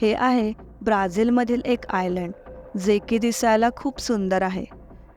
हे आहे ब्राझीलमधील एक आयलंड जे की दिसायला खूप सुंदर आहे.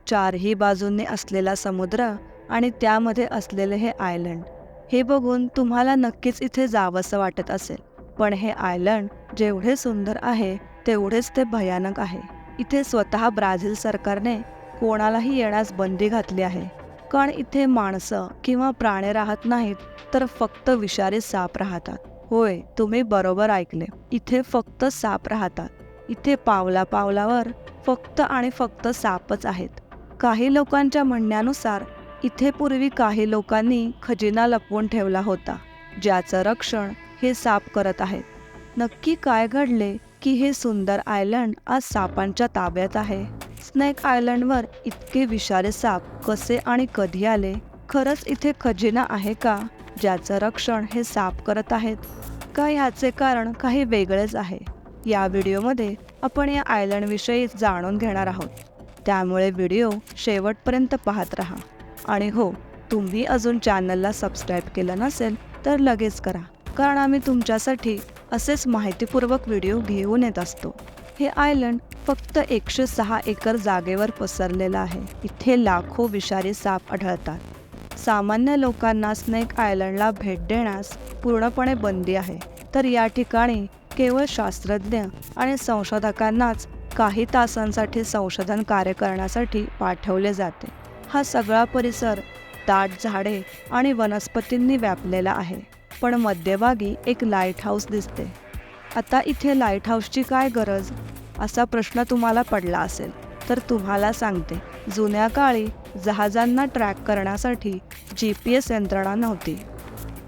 चारही बाजूंनी असलेला समुद्र आणि त्यामध्ये असलेले हे आयलंड. हे बघून तुम्हाला नक्कीच इथे जावंसं वाटत असेल पण हे आयलंड जेवढे सुंदर आहे तेवढेच ते भयानक आहे. इथे स्वतः ब्राझील सरकारने कोणालाही येण्यास बंदी घातली आहे. कारण इथे माणसं किंवा प्राणी राहत नाहीत तर फक्त विषारी साप राहतात. होय तुम्ही बरोबर ऐकले. इथे फक्त साप राहतात. इथे पावला पावलावर फक्त आणि फक्त सापच आहेत. काही लोकांच्या म्हणण्यानुसार इथे पूर्वी काही लोकांनी खजिना लपवून ठेवला होता ज्याचं रक्षण हे साप करत आहेत. नक्की काय घडले की हे सुंदर आयलंड आज सापांच्या ताब्यात आहे? स्नेक आयलंडवर इतके विषारे साप कसे आणि कधी आले? खरंच इथे खजिना आहे का? ज्याचं रक्षण हे साप करत आहेत. का ह्याचे कारण काही वेगळेच आहे. या व्हिडिओमध्ये आपण या आयलंडविषयी जाणून घेणार आहोत. त्यामुळे व्हिडिओ शेवटपर्यंत पाहत राहा. आणि हो तुम्ही अजून चॅनलला सबस्क्राईब केलं नसेल तर लगेच करा. कारण आम्ही तुमच्यासाठी असेच माहितीपूर्वक व्हिडिओ घेऊन येत असतो. हे आयलंड फक्त एकशे सहा एकर जागेवर पसरलेलं आहे. इथे लाखो विषारी साप आढळतात. सामान्य लोकांना स्नेक आयलंडला भेट देण्यास पूर्णपणे बंदी आहे. तर या ठिकाणी केवळ शास्त्रज्ञ आणि संशोधकांनाच काही तासांसाठी संशोधन कार्य करण्यासाठी पाठवले जाते. हा सगळा परिसर दाट झाडे आणि वनस्पतींनी व्यापलेला आहे. पण मध्यभागी एक लाइट हाऊस दिसते. आता इथे लाइट हाऊसची काय गरज? असा प्रश्न तुम्हाला पडला असेल तर तुम्हाला सांगते. जुन्या काळी जहाजांना ट्रॅक करण्यासाठी जी पी एस यंत्रणा नव्हती.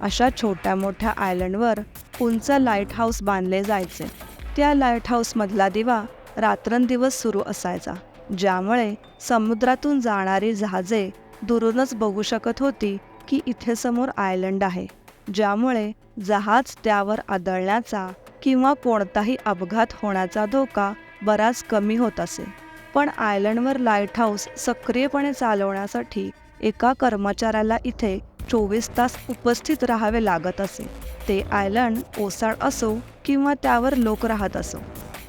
अशा छोट्या मोठ्या आयलंडवर उंच लाइट हाऊस बांधले जायचे. त्या लाइट हाऊसमधला दिवा रात्रंदिवस सुरू असायचा ज्यामुळे समुद्रातून जाणारी जहाजे दुरूनच बघू शकत होती की इथे समोर आयलंड आहे ज्यामुळे जहाज त्यावर आदळण्याचा किंवा कोणताही अपघात होण्याचा धोका बराच कमी होत असे. पण आयलंडवर लाइट हाऊस सक्रियपणे चालवण्यासाठी एका कर्मचाऱ्याला इथे चोवीस तास उपस्थित राहावे लागत असे. ते आयलंड ओसाड असो किंवा त्यावर लोक राहत असो.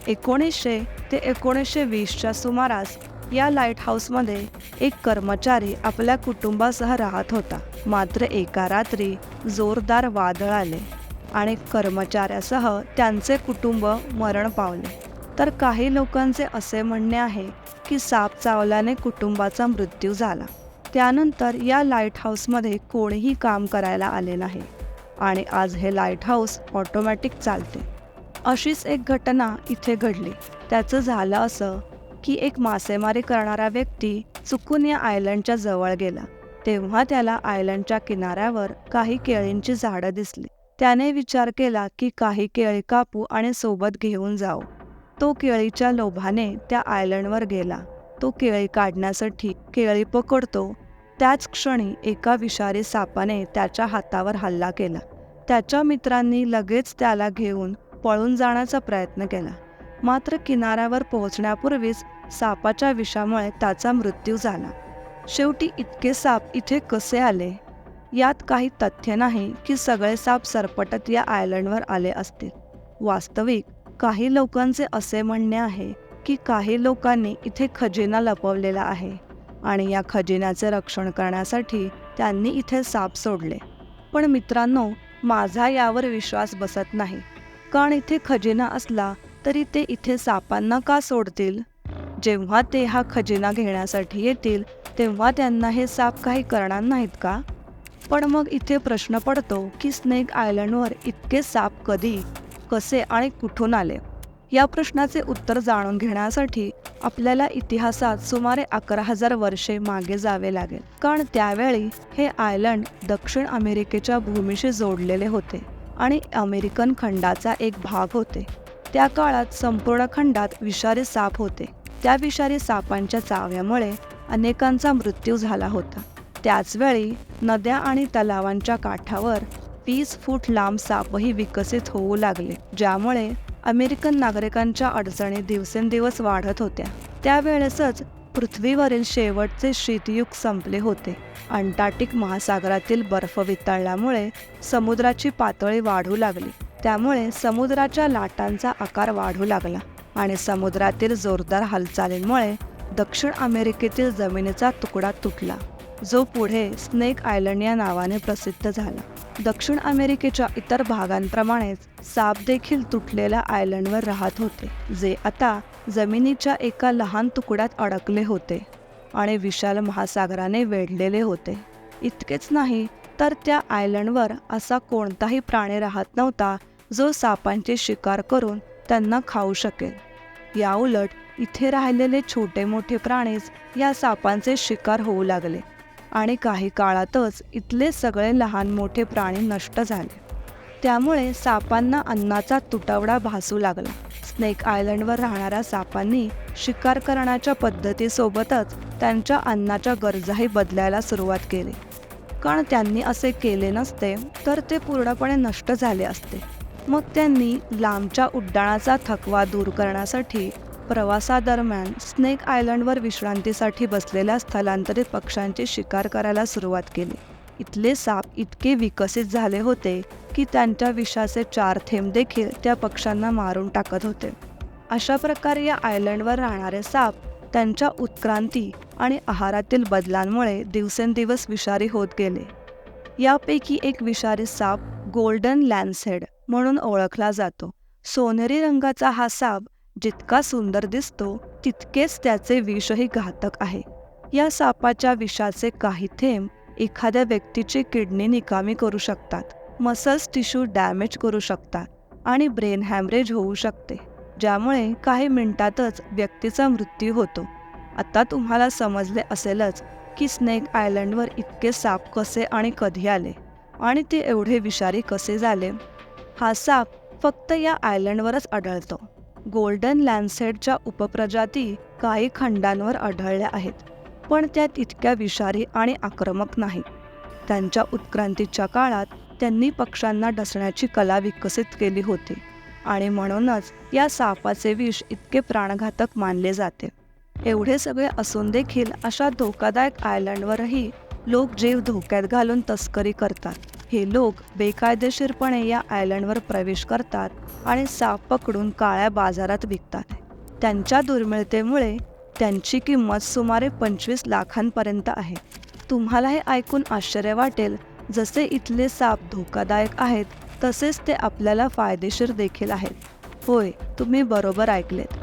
एकोणीसशे ते एकोणीसशे वीसच्या सुमारास या लाइट हाऊसमध्ये एक कर्मचारी आपल्या कुटुंबासह राहत होता. मात्र एका रात्री जोरदार वादळ आले आणि कर्मचाऱ्यासह त्यांचे कुटुंब मरण पावले. तर काही लोकांचे असे म्हणणे आहे की साप चावल्याने कुटुंबाचा मृत्यू झाला. त्यानंतर या लाइट हाऊसमध्ये कोणीही काम करायला आले नाही आणि आज हे लाइट हाऊस ऑटोमॅटिक चालते. अशीच एक घटना इथे घडली. त्याचं झालं असं की एक मासेमारी करणारा व्यक्ती चुकून या आयलंडच्या जवळ गेला. तेव्हा त्याला आयलंडच्या किनाऱ्यावर काही केळींची झाडं दिसली. त्याने विचार केला की काही केळी कापू आणि सोबत घेऊन जाऊ. तो केळीच्या लोभाने त्या आयलंडवर गेला. तो केळी काढण्यासाठी केळी पकडतो. त्याच क्षणी एका विषारी सापाने त्याच्या हातावर हल्ला केला. त्याच्या मित्रांनी लगेच त्याला घेऊन पळून जाण्याचा प्रयत्न केला. मात्र किनाऱ्यावर पोहोचण्यापूर्वीच सापाच्या विषामुळे त्याचा मृत्यू झाला. शेवटी इतके साप इथे कसे आले? यात काही तथ्य नाही की सगळे साप सरपटत या आयलंडवर आले असतील. वास्तविक काही लोकांचे असे म्हणणे आहे की काही लोकांनी इथे खजिना लपवलेला आहे आणि या खजिन्याचे रक्षण करण्यासाठी त्यांनी इथे साप सोडले. पण मित्रांनो माझा यावर विश्वास बसत नाही. कारण इथे खजिना असला तरी ते इथे सापांना का सोडतील? जेव्हा ते हा खजिना घेण्यासाठी येतील तेव्हा त्यांना हे साप काही करणार नाहीत का? पण मग इथे प्रश्न पडतो की स्नेक आयलंडवर इतके साप कधी कसे आणि कुठून आले? या प्रश्नाचे उत्तर जाणून घेण्यासाठी आपल्याला इतिहासात सुमारे अकरा हजार वर्षे मागे जावे लागेल. कारण त्यावेळी हे आयलंड दक्षिण अमेरिकेच्या भूमीशी जोडलेले होते आणि अमेरिकन खंडाचा एक भाग होते. त्या काळात संपूर्ण खंडात विषारी साप होते. त्या विषारी सापांच्या चाव्यामुळे अनेकांचा मृत्यू झाला होता. त्याचवेळी नद्या आणि तलावांच्या काठावर वीस फूट लांब सापही विकसित होऊ लागले ज्यामुळे अमेरिकन नागरिकांच्या अडचणी दिवसेंदिवस वाढत होत्या. त्यावेळेसच पृथ्वीवरील शेवटचे शीतयुग संपले होते. अंटार्क्टिक महासागरातील बर्फ वितळल्यामुळे समुद्राची पातळी वाढू लागली. त्यामुळे समुद्राच्या लाटांचा आकार वाढू लागला आणि समुद्रातील जोरदार हालचालींमुळे दक्षिण अमेरिकेतील जमिनीचा तुकडा तुटला जो पुढे स्नेक आयलंड या नावाने प्रसिद्ध झाला. दक्षिण अमेरिकेच्या इतर भागांप्रमाणेच साप देखील तुटलेल्या आयलंडवर राहत होते जे आता जमिनीच्या एका लहान तुकड्यात अडकले होते आणि विशाल महासागराने वेढलेले होते. इतकेच नाही तर त्या आयलंडवर असा कोणताही प्राणी राहत नव्हता जो सापांची शिकार करून त्यांना खाऊ शकेल. याउलट इथे राहिलेले छोटे मोठे प्राणीच या सापांचे शिकार होऊ लागले. आणि काही काळातच इथले सगळे लहान मोठे प्राणी नष्ट झाले. त्यामुळे सापांना अन्नाचा तुटवडा भासू लागला. स्नेक आयलंडवर राहणाऱ्या सापांनी शिकार करण्याच्या पद्धतीसोबतच त्यांच्या अन्नाच्या गरजाही बदलायला सुरुवात केली. कारण त्यांनी असे केले नसते तर ते पूर्णपणे नष्ट झाले असते. मग त्यांनी लांबच्या उड्डाणाचा थकवा दूर करण्यासाठी प्रवासादरम्यान स्नेक आयलंडवर विश्रांतीसाठी बसलेल्या स्थलांतरित पक्ष्यांची शिकार करायला सुरुवात केली. इथले साप इतके विकसित झाले होते की त्यांच्या विषाचे चार थेंब देखील त्या पक्ष्यांना मारून टाकत होते. अशा प्रकारे या आयलंडवर राहणारे साप त्यांच्या उत्क्रांती आणि आहारातील बदलांमुळे दिवसेंदिवस विषारी होत गेले. यापैकी एक विषारी साप गोल्डन लॅन्सहेड म्हणून ओळखला जातो. सोनेरी रंगाचा हा साप जितका सुंदर दिसतो तितकेच त्याचे विषही घातक आहे. या सापाच्या विषाचे काही थेंब एखाद्या व्यक्तीची किडनी निकामी करू शकतात मसल्स टिश्यू डॅमेज करू शकतात आणि ब्रेन हॅमरेज होऊ शकते ज्यामुळे काही मिनिटातच व्यक्तीचा मृत्यू होतो. आता तुम्हाला समजले असेलच की स्नेक आयलंडवर इतके साप कसे आणि कधी आले आणि ते एवढे विषारी कसे झाले? हा साप फक्त या आयलंडवरच आढळतो. गोल्डन लॅन्सेडच्या उपप्रजाती काही खंडांवर आढळल्या आहेत पण त्यात इतक्या विषारी आणि आक्रमक नाहीत त्यांच्या उत्क्रांतीच्या काळात त्यांनी पक्ष्यांना डसण्याची कला विकसित केली होती आणि म्हणूनच या सापाचे विष इतके प्राणघातक मानले जाते. एवढे सगळे असून देखील अशा धोकादायक आयलंडवरही लोक जीव धोक्यात घालून तस्करी करतात. हे लोक बेकायदेशीरपणे या आयलंडवर प्रवेश करतात आणि साप पकडून काळ्या बाजारात विकतात. त्यांच्या दुर्मिळतेमुळे त्यांची किंमत सुमारे पंचवीस लाखांपर्यंत आहे. तुम्हाला हे ऐकून आश्चर्य वाटेल जसे इथले साप धोकादायक आहेत तसेच ते आपल्याला फायदेशीर देखील आहेत. होय तुम्ही बरोबर ऐकलेत.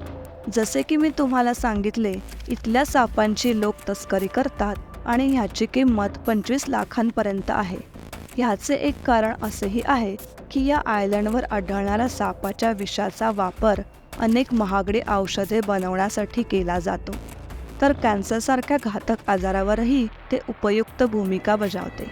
जसे की मी तुम्हाला सांगितले इथल्या सापांची लोक तस्करी करतात आणि ह्याची किंमत पंचवीस लाखांपर्यंत आहे. ह्याचे एक कारण असेही आहे की या आयलंडवर आढळणाऱ्या सापाच्या विषाचा वापर अनेक महागडी औषधे बनवण्यासाठी केला जातो. तर कॅन्सरसारख्या घातक आजारावरही ते उपयुक्त भूमिका बजावते.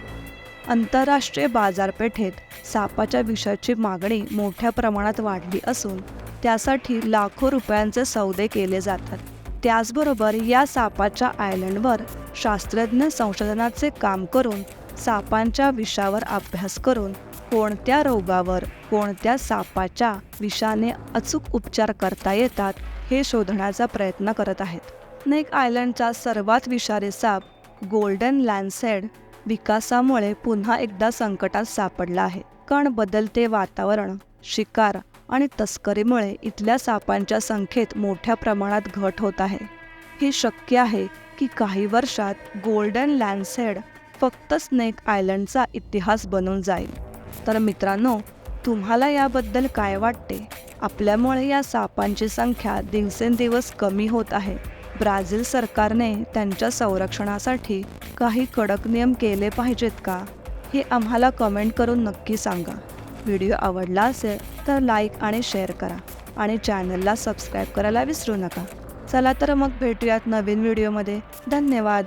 आंतरराष्ट्रीय बाजारपेठेत सापाच्या विषाची मागणी मोठ्या प्रमाणात वाढली असून त्यासाठी लाखो रुपयांचे सौदे केले जातात. त्याचबरोबर या सापाच्या आयलंडवर शास्त्रज्ञ संशोधनाचे काम करून सापांच्या विषावर अभ्यास करून कोणत्या रोगावर कोणत्या सापाच्या विषाने अचूक उपचार करता येतात हे शोधण्याचा प्रयत्न करत आहेत. नेक आयलंडचा सर्वात विषारी साप गोल्डन लॅन्सेड विकासामुळे पुन्हा एकदा संकटात सापडला आहे. कारण बदलते वातावरण शिकार आणि तस्करीमुळे इथल्या सापांच्या संख्येत मोठ्या प्रमाणात घट होत आहे. हे शक्य आहे की काही वर्षात गोल्डन लॅन्सेड फक्त स्नेक आयलंडचा इतिहास बनून जाईल. तर मित्रांनो तुम्हाला याबद्दल काय वाटते? आपल्यामुळे या सापांची संख्या दिवसेंदिवस कमी होत आहे. ब्राझील सरकारने त्यांच्या संरक्षणासाठी काही कडक नियम केले पाहिजेत का? हे आम्हाला कमेंट करून नक्की सांगा. व्हिडिओ आवडला असेल तर लाईक आणि शेअर करा. आणि चॅनलला सबस्क्राईब करायला विसरू नका. चला तर मग भेटूयात नवीन व्हिडिओमध्ये. धन्यवाद!